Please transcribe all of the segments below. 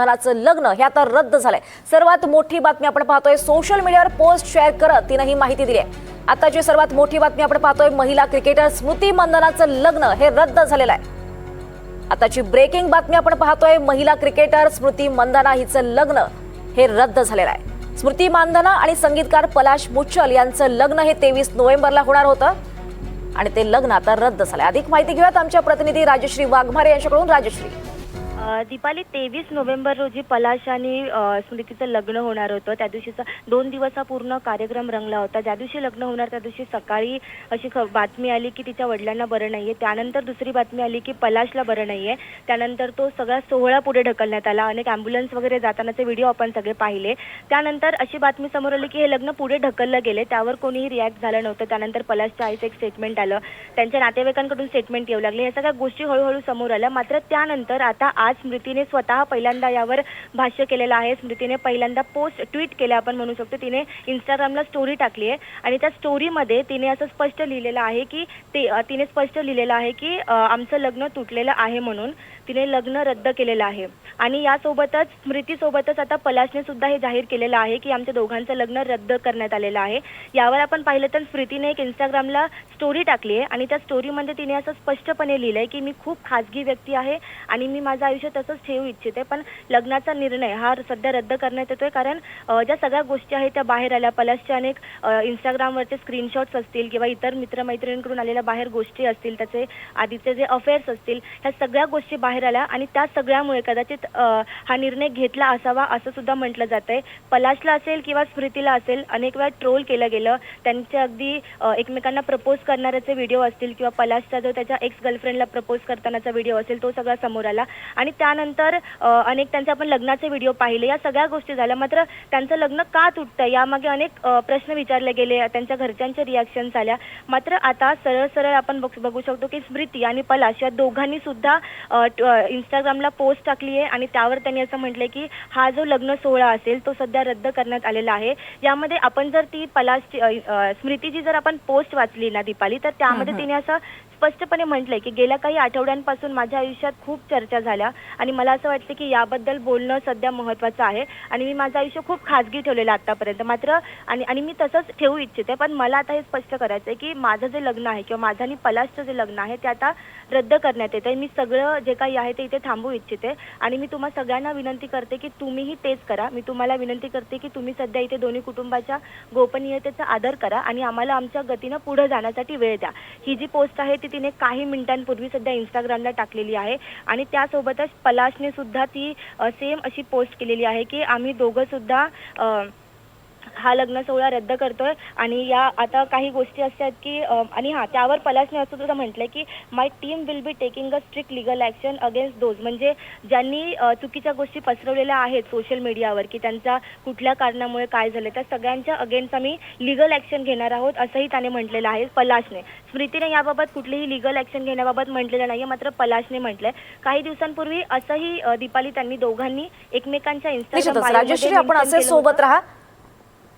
लग्नाचं लग्न हे आता रद्द झालंय. सर्वात मोठी बातमी आपण पाहतोय सोशल मीडियावर पोस्ट शेअर करत तिनं ही माहिती दिली आहे. आताची सर्वात मोठी बातमी आपण पाहतोय महिला क्रिकेटर स्मृती मंदनाचं लग्न हे रद्द झालेलं आहे. आताची ब्रेकिंग बातमी आपण पाहतोय महिला क्रिकेटर स्मृती मंदना हिचं लग्न हे रद्द झालेलं आहे. स्मृती मानधना आणि संगीतकार पलाश मुच्छल यांचं लग्न हे तेवीस नोव्हेंबरला होणार होतं. आणि ते लग्न आता रद्द झालंय. अधिक माहिती घेऊयात आमच्या प्रतिनिधी राजश्री वाघमारे यांच्याकडून. राजश्री. दीपाली तेवीस नोव्हेंबर रोजी पलाश आणि स्मृतीचं लग्न होणार होतं. त्या दिवशीचा दोन दिवसा पूर्ण कार्यक्रम रंगला होता. ज्या दिवशी लग्न होणार त्या दिवशी सकाळी अशी ख बातमी आली की तिच्या वडिलांना बरं नाही आहे त्यानंतर दुसरी बातमी आली की पलाशला बरं नाही आहे त्यानंतर तो सगळा सोहळा पुढे ढकलण्यात आला. अनेक ॲम्ब्युलन्स वगैरे जातानाचे व्हिडिओ आपण सगळे पाहिले. त्यानंतर अशी बातमी समोर आली की हे लग्न पुढे ढकललं गेले. त्यावर कोणीही रिॲक्ट झालं नव्हतं. त्यानंतर पलाशच्या आईचं एक स्टेटमेंट आलं. त्यांच्या नातेवाईकांकडून स्टेटमेंट येऊ लागले. या सगळ्या गोष्टी हळूहळू समोर आल्या. मात्र त्यानंतर आता आज स्मृतीने स्वतः पहिल्यांदा यावर भाष्य केलेलं आहे. स्मृतीने पहिल्यांदा पोस्ट ट्विट केलं आपण म्हणू शकतो. तिने इंस्टाग्रामला स्टोरी टाकली आहे. आणि त्या स्टोरीमध्ये तिने असं स्पष्ट लिहिलेलं आहे की ते तिने स्पष्ट लिहिलेलं आहे की आमचं लग्न तुटलेलं आहे म्हणून तिने लग्न रद्द केलेलं आहे. आणि यासोबतच स्मृतीसोबतच आता पलाशने सुद्धा हे जाहीर केलेलं आहे की आमच्या दोघांचं लग्न रद्द करण्यात आलेलं आहे. यावर आपण पाहिलं तर स्मृतीने एक इंस्टाग्रामला स्टोरी टाकली आहे आणि त्या स्टोरीमध्ये तिने असं स्पष्टपणे लिहिलंय की मी खूप खाजगी व्यक्ती आहे आणि मी माझं आयुष्य तसंच ठेवू इच्छिते पण लग्नाचा निर्णय हा सध्या रद्द करण्यात येतोय. कारण ज्या सगळ्या गोष्टी आहेत त्या बाहेर आल्या. पलाशच्या अनेक इंस्टाग्रामवरचे स्क्रीनशॉट्स असतील किंवा इतर मित्रमैत्रिणींकडून आलेल्या बाहेर गोष्टी असतील त्याचे आधीचे जे अफेअर्स असतील ह्या सगळ्या गोष्टी बाहेर आल्या आणि त्या सगळ्यामुळे कदाचित हा निर्णय घेतला असावा असं सुद्धा म्हटलं जात आहे पलाशला असेल किंवा स्मृतीला असेल अनेक वेळा ट्रोल केलं गेलं. त्यांच्या अगदी एकमेकांना प्रपोज करणाऱ्याचे व्हिडिओ असतील किंवा पलाशचा जो त्याच्या एक्स गर्लफ्रेंडला प्रपोज करतानाचा व्हिडिओ असेल तो सगळा समोर आला. आणि त्यानंतर अनेक त्यांचे आपण लग्नाचे व्हिडिओ पाहिले. या सगळ्या गोष्टी झाल्या. मात्र त्यांचं लग्न का तुटतं यामागे अनेक प्रश्न विचारले गेले. त्यांच्या घरच्यांच्या रिॲक्शन्स आल्या. मात्र आता सरळ सरळ आपण बघ- बघू शकतो की स्मृती आणि पलाश या दोघांनी सुद्धा इंस्टाग्रामला पोस्ट टाकली आहे. आणि त्यावर त्यांनी असं म्हटलंय की हा जो लग्न सोहळा असेल तो सध्या रद्द करण्यात आलेला आहे. यामध्ये आपण जर ती पलाशची स्मृतीची जर आपण पोस्ट वाचली ना दीपाली तर त्यामध्ये तिने असं स्पष्टपणे म्हटलंय की गेल्या काही आठवड्यांपासून माझ्या आयुष्यात खूप चर्चा झाल्या आणि मला असं वाटतं की याबद्दल बोलणं सध्या महत्त्वाचं आहे आणि मी माझं आयुष्य खूप खाजगी ठेवलेलं आहे आतापर्यंत मात्र आणि आणि मी तसंच ठेवू इच्छिते पण मला आता हे स्पष्ट करायचं आहे की माझं जे लग्न आहे किंवा माझं आणि पलाशचं जे लग्न आहे ते आता रद्द करण्यात येतं आहे मी सगळं जे काही आहे ते इथे थांबवू इच्छिते आणि मी तुम्हा सगळ्यांना विनंती करते की तुम्हीही तेच करा. मी तुम्हाला विनंती करते की तुम्ही सध्या इथे दोन्ही कुटुंबाच्या गोपनीयतेचा आदर करा आणि आम्हाला आमच्या गतीनं पुढे जाण्यासाठी वेळ द्या. ही जी पोस्ट आहे ती तिने काही मिनिटांपूर्वी सध्या इंस्टाग्रामला टाकलेली आहे. आणि त्यासोबतच पलाशने सुद्धा ती सेम अशी पोस्ट केलेली आहे की आम्ही दोघं सुद्धा हा लग्न सोहळा रद्द करतोय. आणि या आता काही गोष्टी असतात की अ, आणि हां त्यावर पलाशने असं सुद्धा म्हटलंय की my team will be taking a strict legal action against those म्हणजे ज्यांनी चुकीच्या गोष्टी पसरवलेल्या आहेत सोशल मीडियावर की त्यांचा कुठल्या कारणामुळे काय झालं त्या सगळ्यांच्या अगेन्स्ट आम्ही लिगल ॲक्शन घेणार आहोत असंही त्याने म्हटलेलं आहे पलाशने स्मृतीने याबाबत कुठलीही लिगल ॲक्शन घेण्याबाबत म्हटलेलं नाही मात्र पलाशने म्हटलंय. काही दिवसांपूर्वी असंही दीपाली त्यांनी दोघांनी एकमेकांच्या bio आपण असे. सोबत राहा.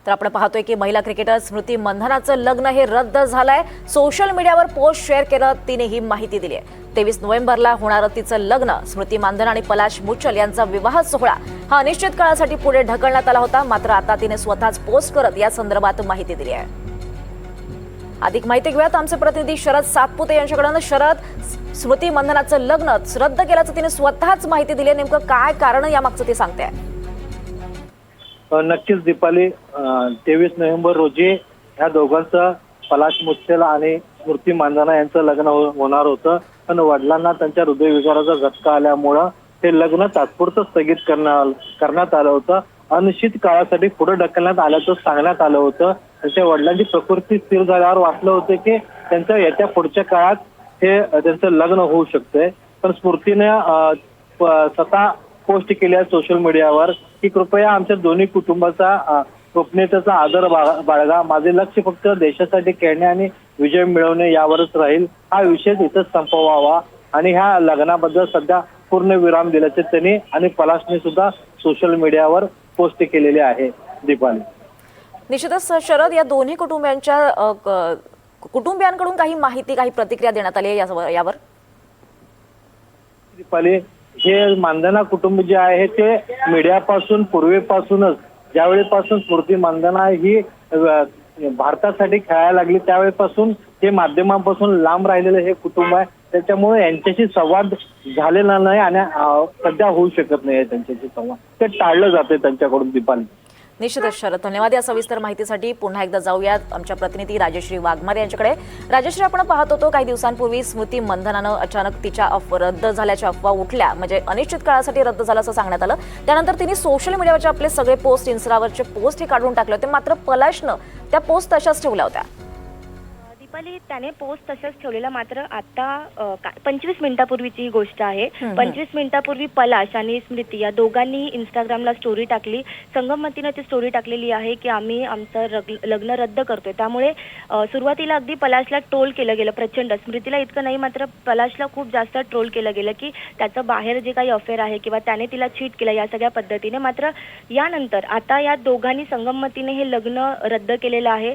तर आपण पाहतोय की महिला क्रिकेटर स्मृती मंधनाचं लग्न हे रद्द झालंय. सोशल मीडियावर पोस्ट शेअर केलं तिने ही माहिती दिली आहे. तेवीस नोव्हेंबरला होणारं तिचं लग्न. स्मृती मानधन आणि पलाश मुच्छल यांचा विवाह सोहळा. हा अनिश्चित काळासाठी पुढे ढकलण्यात आला होता. मात्र आता तिने स्वतःच पोस्ट करत या संदर्भात माहिती दिली आहे. अधिक माहिती घेऊयात. आमचे प्रतिनिधी शरद सातपुते यांच्याकडून. शरद स्मृती मंधनाचं लग्न रद्द केल्याचं तिने स्वतःच माहिती दिली आहे. नेमकं काय कारण यामागचं ते सांगते आहे नक्कीच दीपाली तेवीस नोव्हेंबर रोजी ह्या दोघांचं पलाश मुच्छेल आणि स्मृती मांजाना यांचं लग्न हो-, होणार होतं. पण वडिलांना त्यांच्या हृदयविकाराचा झटका आल्यामुळं हे लग्न तात्पुरतं स्थगित करण्यात आलं होतं. अनिश्चित काळासाठी पुढे ढकलण्यात आल्याचं सांगण्यात आलं होतं. त्यांच्या वडिलांची प्रकृती स्थिर झाल्यावर वाटलं होतं की त्यांचं येत्या पुढच्या काळात हे त्यांचं लग्न होऊ शकतंय. पण स्मृतीने स्वतः पोस्ट केली आहे सोशल मीडियावर. की कृपया आमच्या दोन्ही कुटुंबाचा गोपनीयतेचा आदर बाळगा. माझे लक्ष फक्त देशासाठी खेळणे आणि विजय मिळवणे यावरच राहील. हा विषय इथंच संपवावा. आणि ह्या लग्नाबद्दल सध्या पूर्ण विराम दिल्याचे त्यांनी आणि पलाशने सुद्धा सोशल मीडियावर पोस्ट केलेले आहे. दीपाली. निश्चितच शरद या दोन्ही कुटुंबियांच्या कुटुंबियांकडून काही माहिती काही प्रतिक्रिया देण्यात आली आहे यावर- यावर? दीपाली हे मानधना कुटुंब जे आहे ते मीडियापासून पूर्वीपासूनच ज्यावेळेपासून स्मृती मानधना ही भारतासाठी खेळायला लागली त्यावेळेपासून हे माध्यमांपासून लांब राहिलेलं हे कुटुंब आहे. त्याच्यामुळे यांच्याशी संवाद झालेला नाही आणि सध्या होऊ शकत नाही त्यांच्याशी संवाद. ते टाळलं जाते त्यांच्याकडून दीपाली. निश्चितच शरद. धन्यवाद या सविस्तर माहितीसाठी. पुन्हा एकदा जाऊयात. आमच्या प्रतिनिधी राजश्री वाघमारे यांच्याकडे. राजश्री आपण पाहत होतो काही दिवसांपूर्वी स्मृती मंधनानं अचानक तिच्या रद्द झाल्याच्या अफवा उठल्या. म्हणजे अनिश्चित काळासाठी रद्द झालं असं सांगण्यात आलं. त्यानंतर तिने सोशल मीडियावरचे आपले सगळे पोस्ट इन्स्टावरचे पोस्ट हे काढून टाकले होते. मात्र पलाशनं त्या पोस्ट तशाच ठेवल्या होत्या. दीपाली त्याने पोस्ट तशाच ठेवलेला. मात्र आता पंचवीस मिनिटापूर्वीची ही गोष्ट आहे. पंचवीस मिनिटापूर्वी पलाश आणि स्मृती या दोघांनी इंस्टाग्रामला स्टोरी टाकली. संगमतीनं ती स्टोरी टाकलेली आहे की आम्ही आमचं लग्न रद्द करतोय. त्यामुळे सुरुवातीला अगदी पलाशला ट्रोल केलं गेलं प्रचंड. स्मृतीला इतकं नाही मात्र पलाशला खूप जास्त ट्रोल केलं गेलं की त्याचं बाहेर जे काही अफेअर आहे किंवा त्याने तिला चीट केलं या सगळ्या पद्धतीने. मात्र यानंतर आता या दोघांनी संगमतीने हे लग्न रद्द केलेलं आहे.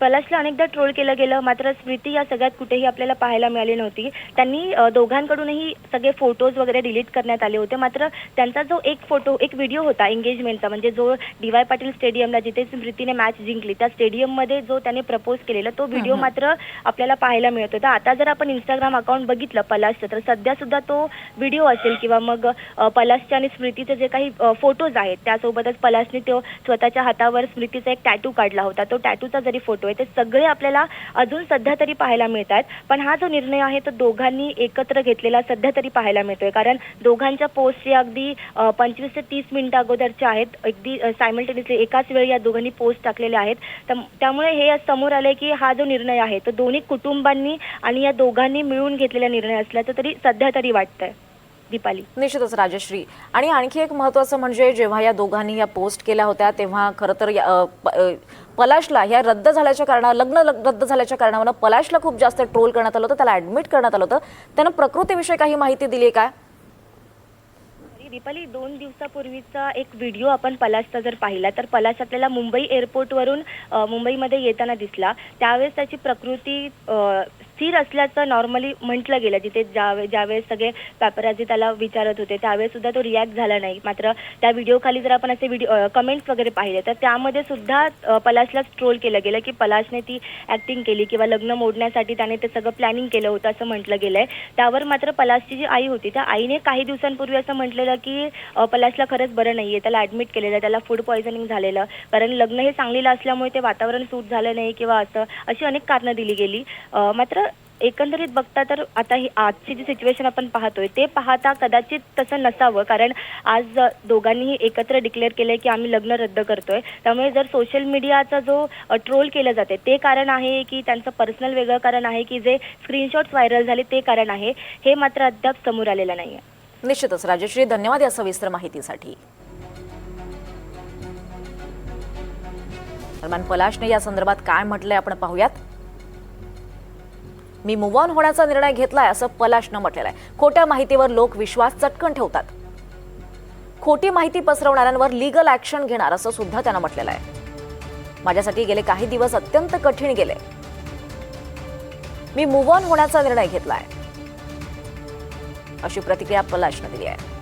पलाशला अनेकदा ट्रोल केलं गेलं. मात्र स्मृती या सगळ्यात कुठेही आपल्याला पाहायला मिळाली नव्हती. त्यांनी दोघांकडूनही सगळे फोटोज वगैरे डिलीट करण्यात आले होते. मात्र त्यांचा जो एक फोटो एक व्हिडिओ होता एंगेजमेंटचा म्हणजे जो डी वाय पाटील स्टेडियमला जिथे स्मृतीने मॅच जिंकली त्या स्टेडियममध्ये जो त्याने प्रपोज केलेला तो व्हिडिओ. मात्र आपल्याला पाहायला मिळत होता. आता जर आपण इंस्टाग्राम अकाउंट बघितलं पलाशचं तर सध्या सुद्धा तो व्हिडिओ असेल किंवा मग पलाशचे आणि स्मृतीचे जे काही फोटोज आहेत त्यासोबतच पलाशने तो स्वतःच्या हातावर स्मृतीचा एक टॅटू काढला होता. तो टॅटूचा जरी फोटो आहे ते सगळे आपल्याला अजून सध्या तरी पाहायला मिळतात पण हा जो निर्णय आहे तो दोघांनी एकत्र घेतलेला सध्या तरी पाहायला मिळतोय. कारण दोघांच्या पोस्ट या अगदी पंचवीस ते तीस मिनिट अगोदरच्या आहेत. अगदी सायमल्टेनियसली एकाच वेळी या दोघांनी पोस्ट टाकलेल्या आहेत. त्यामुळे हे समोर आलंय की हा जो निर्णय आहे तो दोन्ही कुटुंबांनी आणि या दोघांनी मिळून घेतलेला निर्णय असल्याचं तरी सध्या तरी वाटतंय. दीपाली. निश्चितच राजश्री. आणि आणखी एक महत्वाचं म्हणजे जेव्हा या दोघांनी या पोस्ट केल्या होत्या तेव्हा खरं तर पलाशला ह्या रद्द झाल्याच्या कारणानं लग्न रद्द झाल्याच्या कारणावर पलाशला खूप जास्त ट्रोल करण्यात आलं होतं त्याला ऍडमिट करण्यात आलं होतं. त्यानं प्रकृतीविषयी काही माहिती दिली आहे काय दीपाली दोन दिवसापूर्वीचा एक व्हिडिओ आपण पलाशचा जर पाहिला तर पलाश आपल्याला मुंबई एअरपोर्टवरून मुंबईमध्ये येताना दिसला. त्यावेळेस त्याची प्रकृती स्थिर असल्याचं नॉर्मली म्हटलं गेलं. जिथे ज्या ज्यावेळेस सगळे पॅपराजी त्याला विचारत होते त्यावेळेस सुद्धा तो रिॲक्ट झाला नाही. मात्र त्या व्हिडिओ खाली जर आपण असे व्हिडिओ कमेंट्स वगैरे पाहिले तर त्यामध्ये सुद्धा पलाशला ट्रोल केलं गेलं की पलाशने ती ऍक्टिंग केली किंवा लग्न मोडण्यासाठी त्याने ते सगळं प्लॅनिंग केलं होतं असं म्हटलं गेलं आहे त्यावर मात्र पलाशची जी आई होती त्या आईने काही दिवसांपूर्वी असं म्हटलेलं की पलाशला खरंच बरं नाही आहे त्याला ॲडमिट केलेलं त्याला फूड पॉयझनिंग झालेलं कारण लग्न हे सांगलीला असल्यामुळे ते वातावरण सूट झालं नाही किंवा असं अशी अनेक कारणं दिली गेली. मात्र एकंदरीत बघता तर आता ही आजची जी सिच्युएशन आपण पाहतोय ते पाहता कदाचित तसं नसावं. कारण आज दोघांनीही एकत्र डिक्लेअर केलंय की आम्ही लग्न रद्द करतोय. त्यामुळे जर सोशल मीडियाचा जो ट्रोल केलं जाते ते कारण आहे की त्यांचं पर्सनल वेगळं कारण आहे की जे स्क्रीनशॉट्स व्हायरल झाले ते कारण आहे हे मात्र अद्याप समोर आलेलं नाहीये. निश्चितच राजश्री धन्यवाद या सविस्तर माहितीसाठी. दरम्यान पलाशने या संदर्भात काय म्हटलंय आपण पाहूयात. मी मूव्ह ऑन होण्याचा निर्णय घेतलाय असं पलाशनं म्हटलेलं आहे. खोट्या माहितीवर लोक विश्वास चटकन ठेवतात. खोटी माहिती पसरवणाऱ्यांवर लिगल ऍक्शन घेणार असं सुद्धा त्यानं म्हटलेलं आहे. माझ्यासाठी गेले काही दिवस अत्यंत कठीण गेले. मी मूव्ह ऑन होण्याचा निर्णय घेतलाय. अशी प्रतिक्रिया पलाशनं दिली आहे.